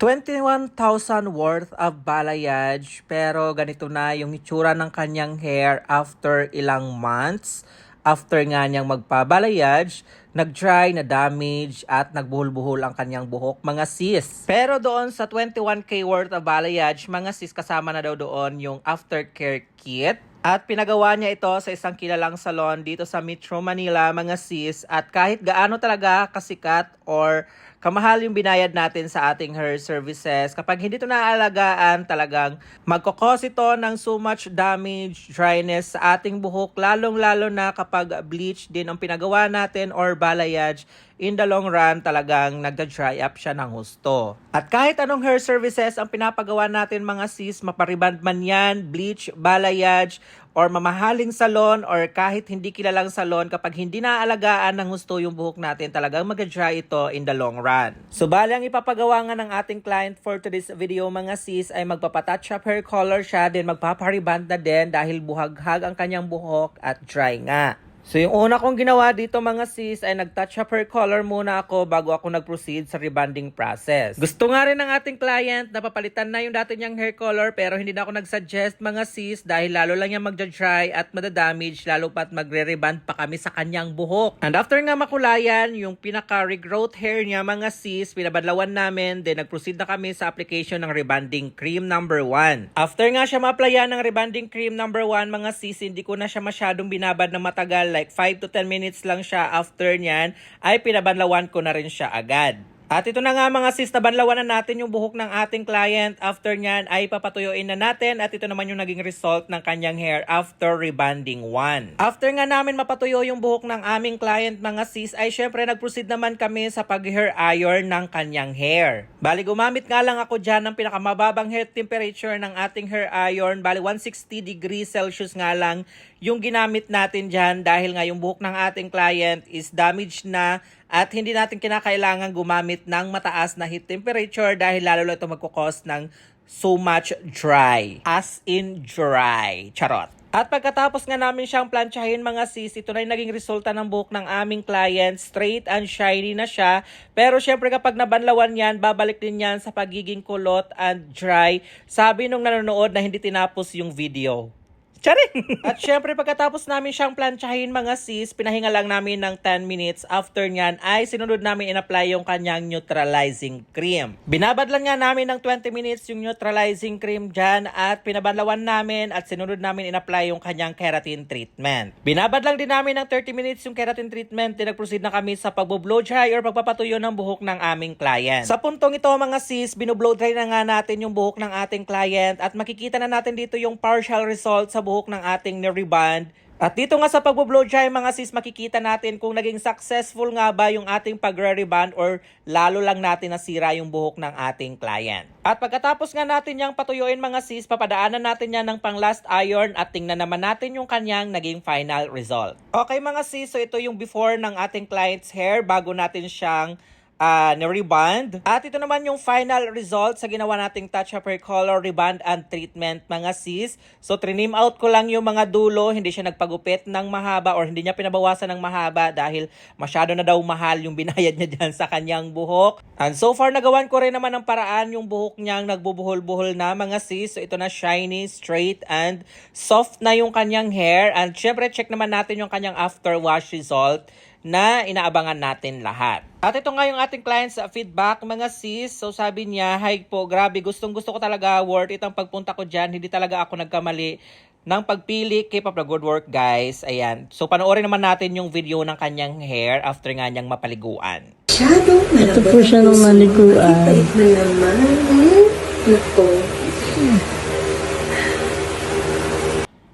21,000 worth of balayage pero ganito na yung itsura ng kanyang hair after ilang months. After nga niyang magpabalayage, nag-dry, na-damage at nagbuhol-buhol ang kanyang buhok, mga sis. Pero doon sa 21k worth of balayage, mga sis, kasama na daw doon yung aftercare kit. At pinagawa niya ito sa isang kilalang salon dito sa Metro Manila, mga sis. At kahit gaano talaga kasikat or kamahal yung binayad natin sa ating hair services. Kapag hindi ito naaalagaan, talagang magkakos ito ng so much damage, dryness sa ating buhok, lalong-lalo na kapag bleach din ang pinagawa natin or balayage, in the long run, talagang nagda-dry up siya ng husto. At kahit anong hair services ang pinapagawa natin mga sis, mapariband man yan, bleach, balayage, or mamahaling salon or kahit hindi kilalang salon kapag hindi naaalagaan ng gusto yung buhok natin talagang mag-dry ito in the long run. So bali ang ipapagawa nga ng ating client for today's video mga sis ay magpapatouch up hair color siya then magpapariband na din dahil buhaghag ang kanyang buhok at dry nga. So yung una kong ginawa dito mga sis ay nag-touch up hair color muna ako bago ako nag-proceed sa rebonding process. Gusto nga rin ng ating client na papalitan na yung dati niyang hair color pero hindi na ako nag-suggest mga sis dahil lalo lang niya magja-dry at madadamage lalo pat magre-rebond pa kami sa kanyang buhok. And after nga makulayan, yung pinaka-regrowth hair niya mga sis, pinabadlawan namin then nag-proceed na kami sa application ng rebonding cream number 1. After nga siya ma-applyan ng rebonding cream number 1 mga sis, hindi ko na siya masyadong binabad ng matagal like 5 to 10 minutes lang siya after niyan ay pinabanlawan ko na rin siya agad. At ito na nga mga sis, nabanlawan na natin yung buhok ng ating client. After nyan ay papatuyuin na natin at ito naman yung naging result ng kanyang hair after rebonding 1. After nga namin mapatuyo yung buhok ng aming client mga sis ay syempre nag-proceed naman kami sa pag-hair iron ng kanyang hair. Bali gumamit nga lang ako dyan ng pinakamababang hair temperature ng ating hair iron. Bali 160 degrees Celsius nga lang yung ginamit natin dyan dahil nga yung buhok ng ating client is damaged na at hindi natin kinakailangan gumamit ng mataas na heat temperature dahil lalo lang ito magkukos ng so much dry. As in dry. Charot. At pagkatapos nga namin siyang planchahin mga sis, ito na yung naging resulta ng buhok ng aming client. Straight and shiny na siya. Pero syempre kapag nabanlawan yan, babalik din yan sa pagiging kulot and dry. Sabi nung nanonood na hindi tinapos yung video. Charing! At syempre pagkatapos namin siyang planchahin mga sis, pinahinga lang namin ng 10 minutes. After nyan ay sinunod namin in-apply yung kanyang neutralizing cream. Binabad lang nga namin ng 20 minutes yung neutralizing cream dyan at pinabanlawan namin at sinunod namin in-apply yung kanyang keratin treatment. Binabad lang din namin ng 30 minutes yung keratin treatment. Then nag-proceed na kami sa pagbo-blow dry or pagpapatuyo ng buhok ng aming client. Sa puntong ito mga sis, binublow dry na nga natin yung buhok ng ating client at makikita na natin dito yung partial result sa buhok ng ating ni-rebond. At dito nga sa pagbo-blow dry mga sis, makikita natin kung naging successful nga ba yung ating pagre-rebond or lalo lang natin nasira yung buhok ng ating client. At pagkatapos nga natin yung patuyuin mga sis, papadaanan natin yan ng pang last iron at tingnan naman natin yung kanyang naging final result. Okay mga sis, so ito yung before ng ating client's hair bago natin siyang uh, na-rebond. At ito naman yung final result sa ginawa nating touch up hair color, rebond, and treatment mga sis. So, trinim out ko lang yung mga dulo. Hindi siya nagpagupit ng mahaba or hindi niya pinabawasan ng mahaba dahil masyado na daw mahal yung binayad niya dyan sa kanyang buhok. And so far, nagawan ko rin naman ng paraan yung buhok niyang nagbubuhol-buhol na mga sis. So, ito na shiny, straight, and soft na yung kanyang hair. And syempre, check naman natin yung kanyang after wash result na inaabangan natin lahat. At ito nga yung ating clients sa feedback, mga sis. So sabi niya, hi po, grabe, gustong gusto ko talaga, worth it ang pagpunta ko dyan. Hindi talaga ako nagkamali ng pagpili. Keep up the good work, guys. Ayan. So panoorin naman natin yung video ng kanyang hair after nga niyang mapaliguan. Masyadong Ito po siya nung maniguan. Pait mo naman. Hmm? Nako.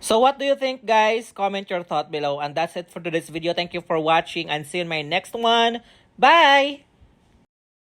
So what do you think guys? Comment your thought below. And that's it for today's video. Thank you for watching and see you in my next one. Bye!